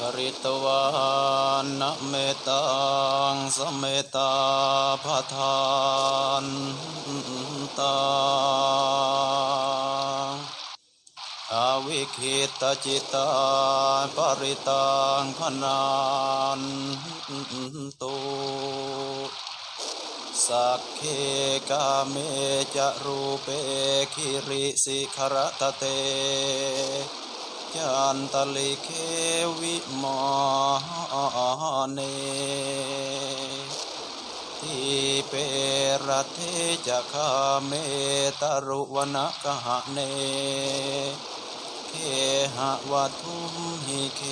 กริตวานนเมตังสเมตาพทานตังอาวิคิตจิตาปริตังพนานตุสักเคกาเมจะรูเปคิริสิขรตเต จันตลิเควิมานเนทิเปรเทจะคาเมตรุวนกหะเน เคหะวัทุมหิเค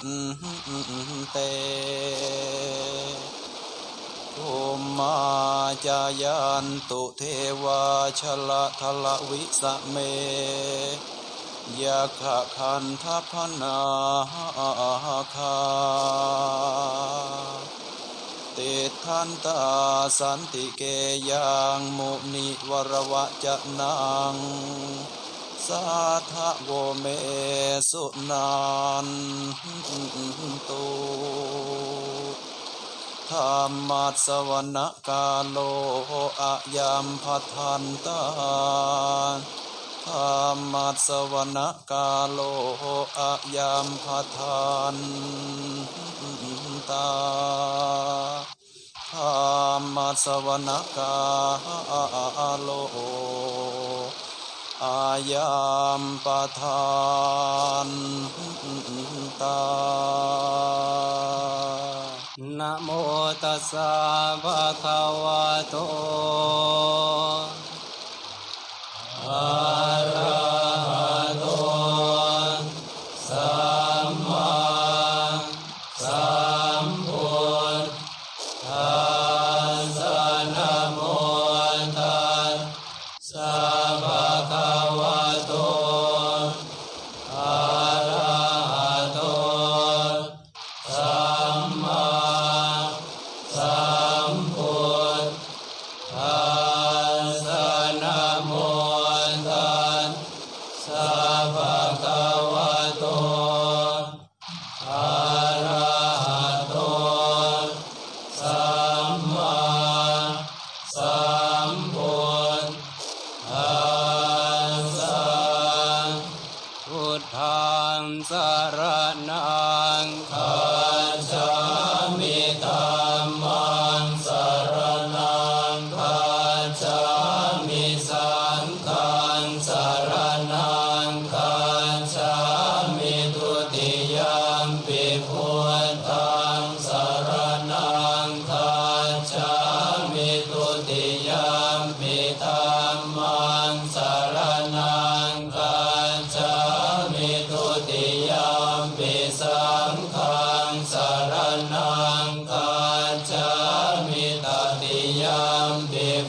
ตเตภูมาจายันตุเทวาชละทละวิสเม ยะขะคันทัพนาคาติทันตาสันติเกยังมุนิวรวะจะนัง สาทะโวเมสุนันตุธรรมัสวรกาโลอะยามพัทันตา ธรรมัสวรกาโลอะยามพัทันตาธรรมัสวรกาโลอายามปะทานตานะโมตัสสะภะคะวะโตอะ ม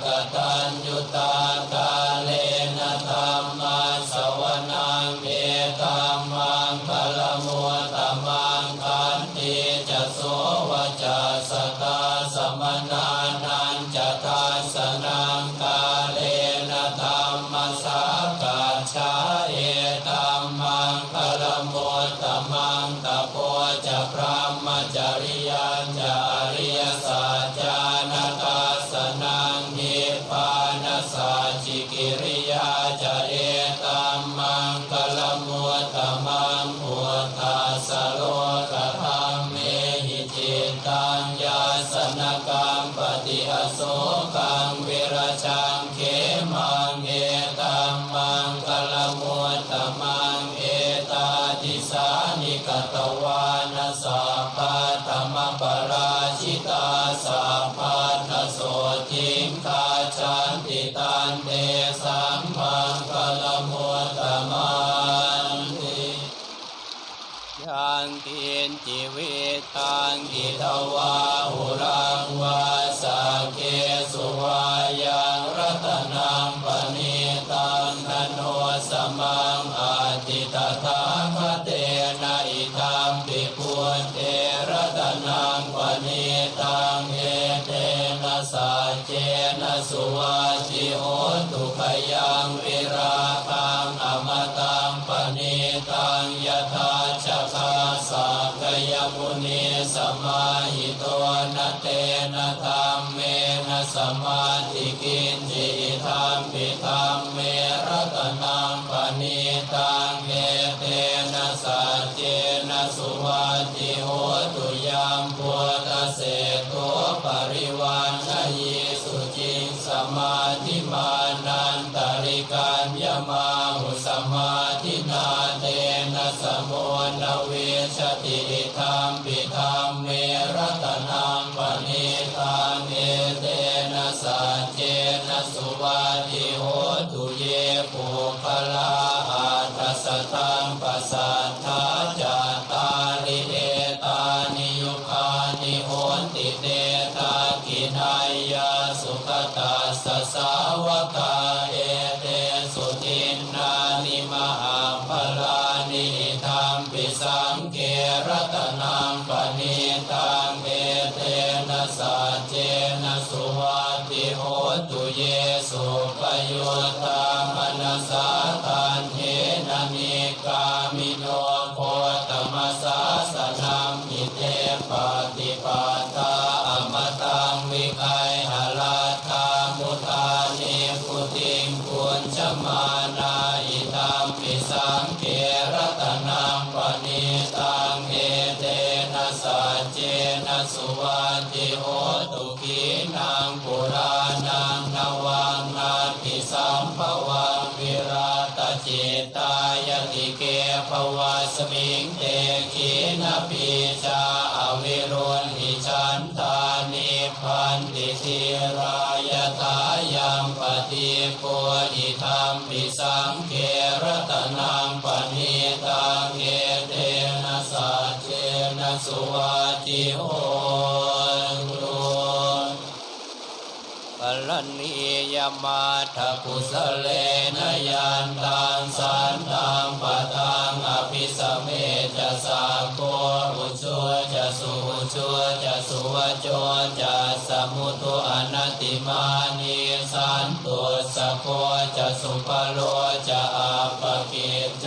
ta ta ตวานาสสัพพะธรรมปราชิตาสัพพะทโสทิงคาจันติตันเตสัมมังคลโมตมันติยันติจิวิตังกิทวา สมาธิกินจิธรรมปิธรรมเมรตนา ฉันตานิพันติสิรายตายังปฏิโพธิธรรมปิสังเกรตนังปณิตังเกเทนะสัจเจนะสุวัจิโหลนียมาทกุสเลนยันตังสันตังปตา โจจะสมุทุอนัติมานีสันตุสโคจะสุปโลจะอาปกิจโจ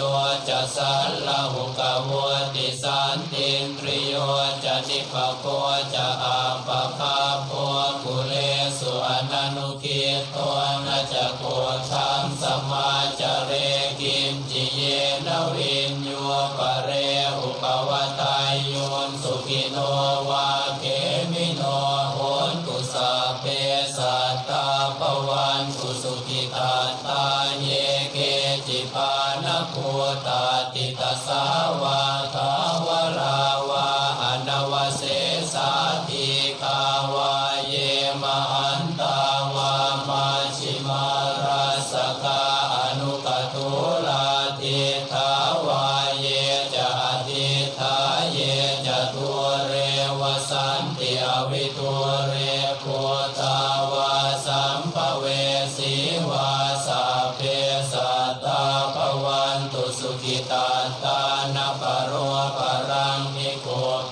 จะสัลลหุกวติสันตินทริโยจะนิพพโ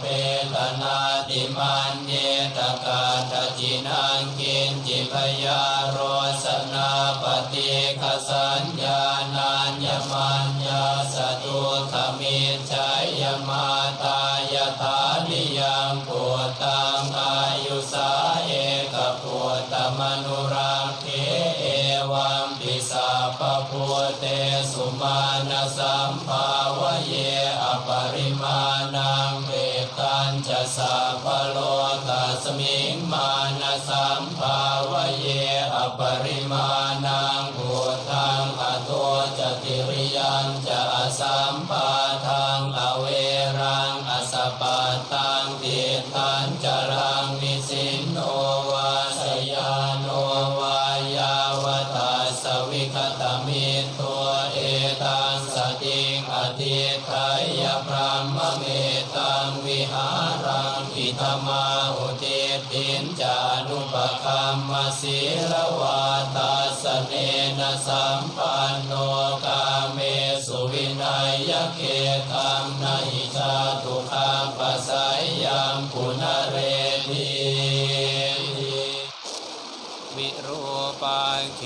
เปตนาติมันเยตกาตจินังกินจิพยา วิคตมิตัวเอตังสติงอติกายพรามเมตังวิหารังอิตมาอุทิตินจานุปกรรมศีลวาตาสเนนะสัมปันโนกาเมสุวินัยยเกตัมนะหิชาตุคาปัสายยังคุณเรติวิรูปังเ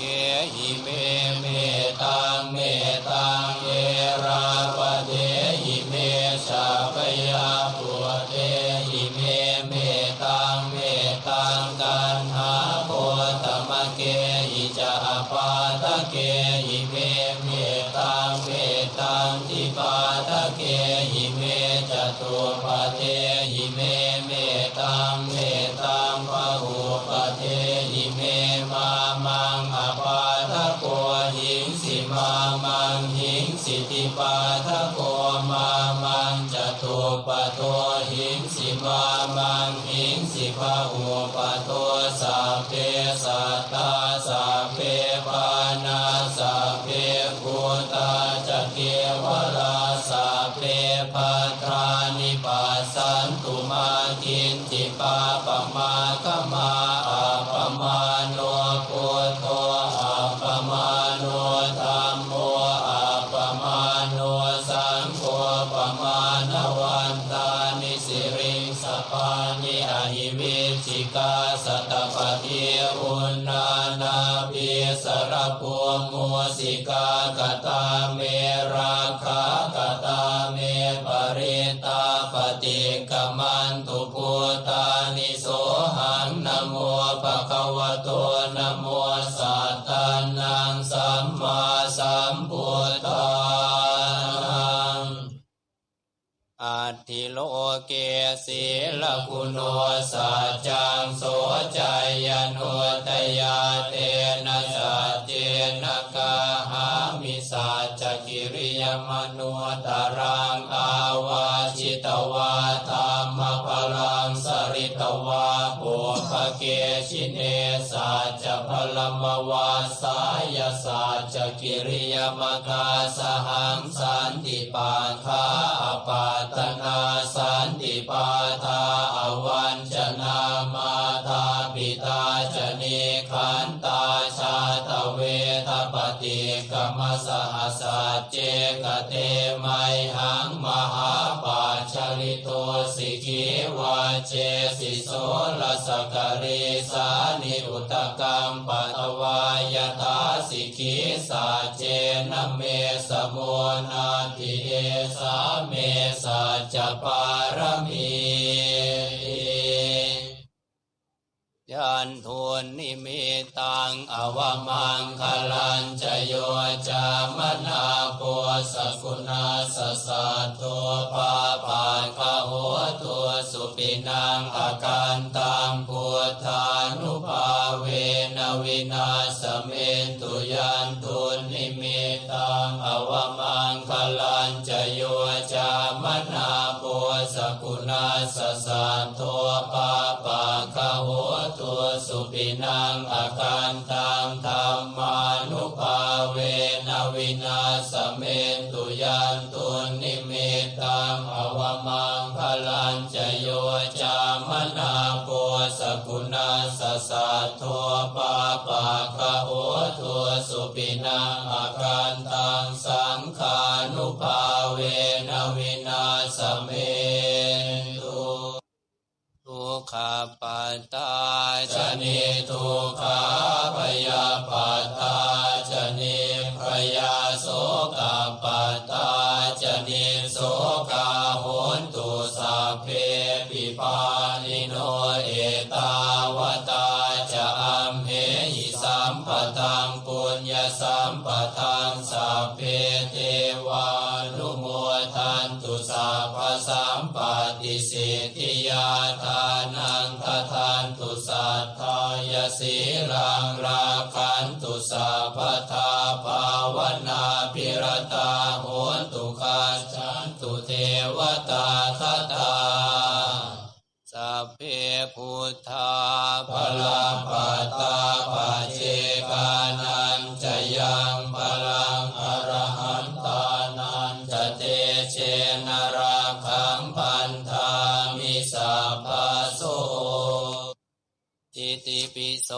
สรภูมุสิกากตาเมราคากตาเมปริตาปฏิกมันตุพุตานิโสหังนโมปะคะวะโตนโมสัตตานังสัมมาสัมพุทธังอัติโลเกศีลคุณโนสัจจังโสจายโนตยาเต มนุตรังตาวาจิตวาธรรมพลังสริตวาปุพเกชิเนสัจะพลมวาสายสัจะกิริยมคาสหังสันติปาคา สัจเจนะเมสโมนาทิเอสาเมสัจจปารมียันทุนนิมิตังอวมังคลันจโยจามนาโปสกุณาสสะตัวปาปาคาโหตัวสุปินังอาการตังพุทธานุภาเวนวินาสเมนตุยันทุ ขปัตตาชนิทุกขา สีลังราคันตุสัพพทาภาวนาพิรตาโหตุคาชันตุเทวตาทตาสัพเพพุทธาพลาปตาปเจกานันจะยังพลังอรหันตานันจะเตเชนราคังพันธามิสัพพะ อิติปิโส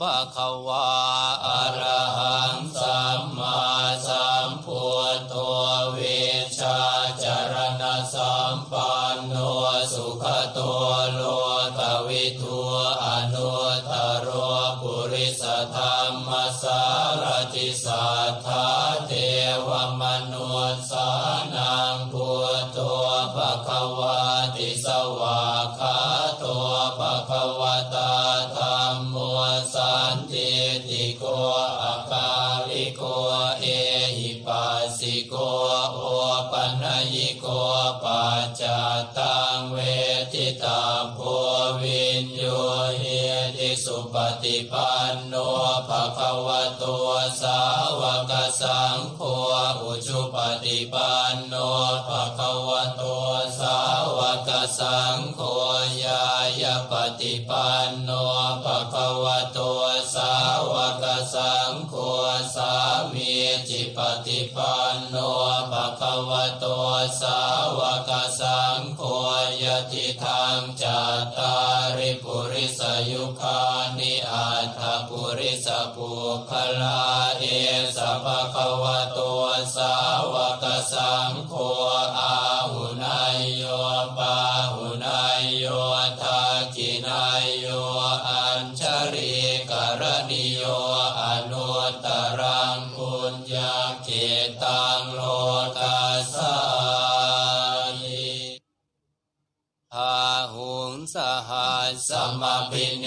ภะคะวาอะระหังสัม ปฏิปันโนภะคะวะโตสาวกสังโฆอุชุปฏิปันโนภะคะวะโตสาวกสังโฆญาญาปฏิปันโน อาหุงสหัสสมปิเน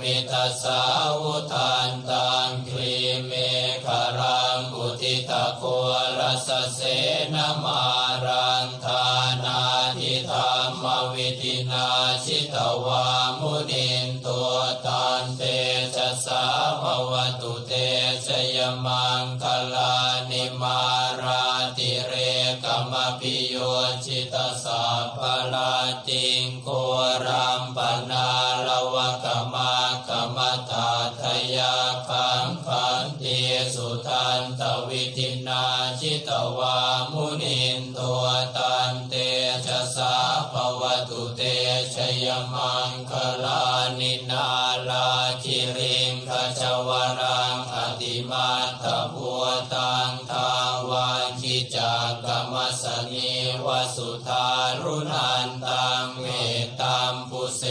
มิตาสาวุทันตังครีเมฆรังอุทิตะโครสเสนมารังทา มาตบัวตังทาวาคิจากกรรมสนีวสุธารุนันตังเมตตามปุเส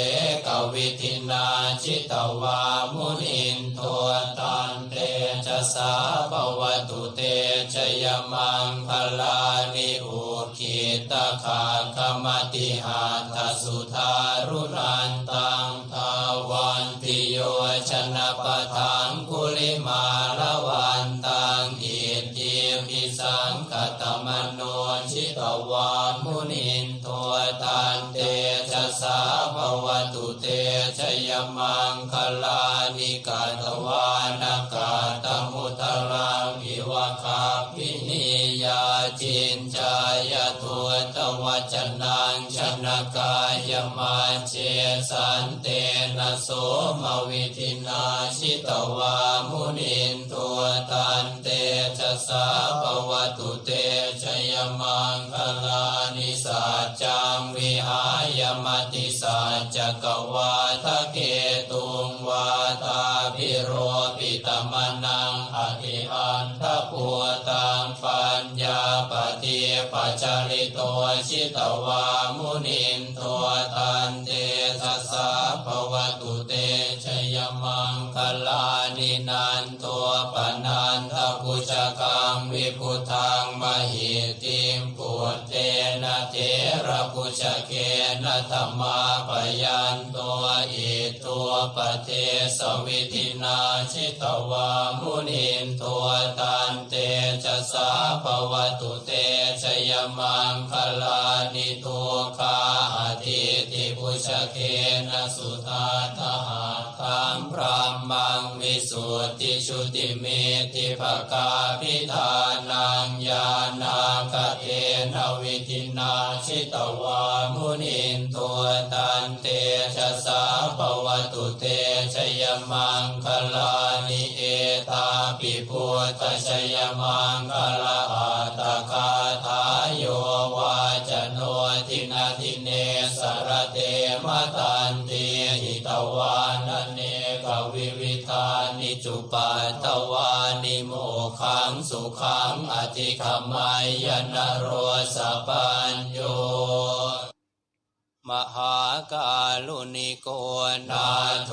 กวิธินาชิตวามุนินตัวตันเตชะสาภวตุเตชยมังคลานิอุคิตาคาคมติหาทสุธา วัจนังชนกายมาเจสันเตนะโสมวิทินาชิตวามุนินตัวตันเตชะสาปวตุเตชยมังคลานิสัจจังวิหายมติสัจจกวา ตัวชิตวามุนินตัวตันเตสะสาภวตุเตชยมังคลานินันตัวปนันทกุชกังวิพุทังมหิติ ระปุจเกนะธรรมาปยันตัวอิตัวปเทสวิธินาชิตวามุนินตัวตันเตชะสาภวตุเตชยมังคลานิตัวคาอธิติปุชเกนะสุธาทหาตังพระมังวิสุทธิชุติเมติภกาพิธานังญาณาคเท นาชิตวามุนินตัวตันเตชะสาปวตุเตชยมังคลานิเอตาปิพุทธชยมังคลา งสุขังอธิขมายนโรสปัญโยมหากาลุนิโกนาโท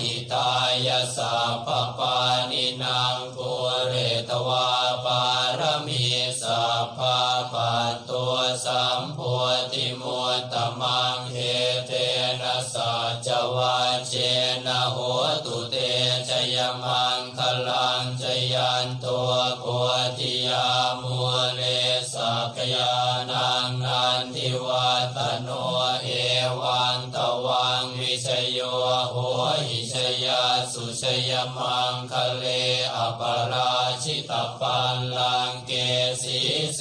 หิตายสัพปานินางกุเรตวาปารมีสัพพะปัตตัวสั มังคะเลอปราชิตปันลังเกสีเส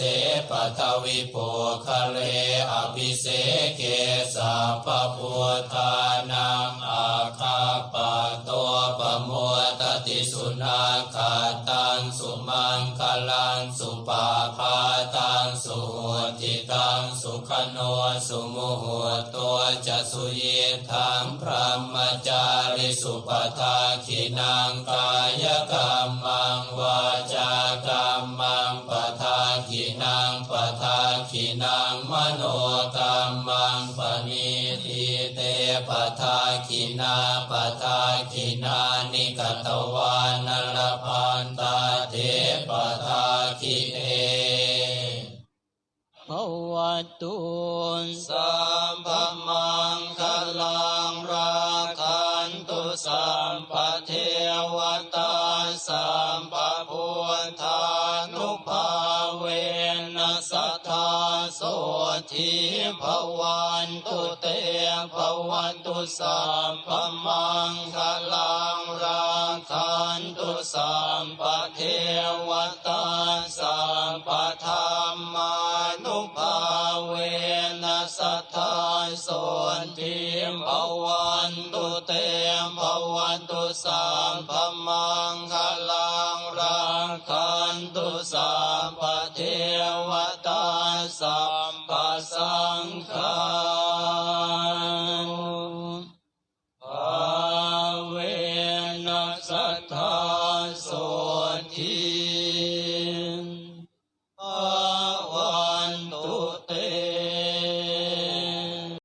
ปทวิโปคะเลอภิเสเกสัพพุทธานังอาคาปะตัวปโมตติสุนาคา ทาขินังกายกรรมังวาจากรรมังปทาขินังปทาขินังมโนกรรมังปณิทิเตปทาขินาปทาขินานิกตวานลพันตาเทปทาขิเอภวตุนสัม ภวันตุเตภวันตุสัมภมังคลังราคันตุสัมปเทวตาสัมปธรรมานุภาเวนัสทาโสทิภวันตุเตภวันตุสัมภมังค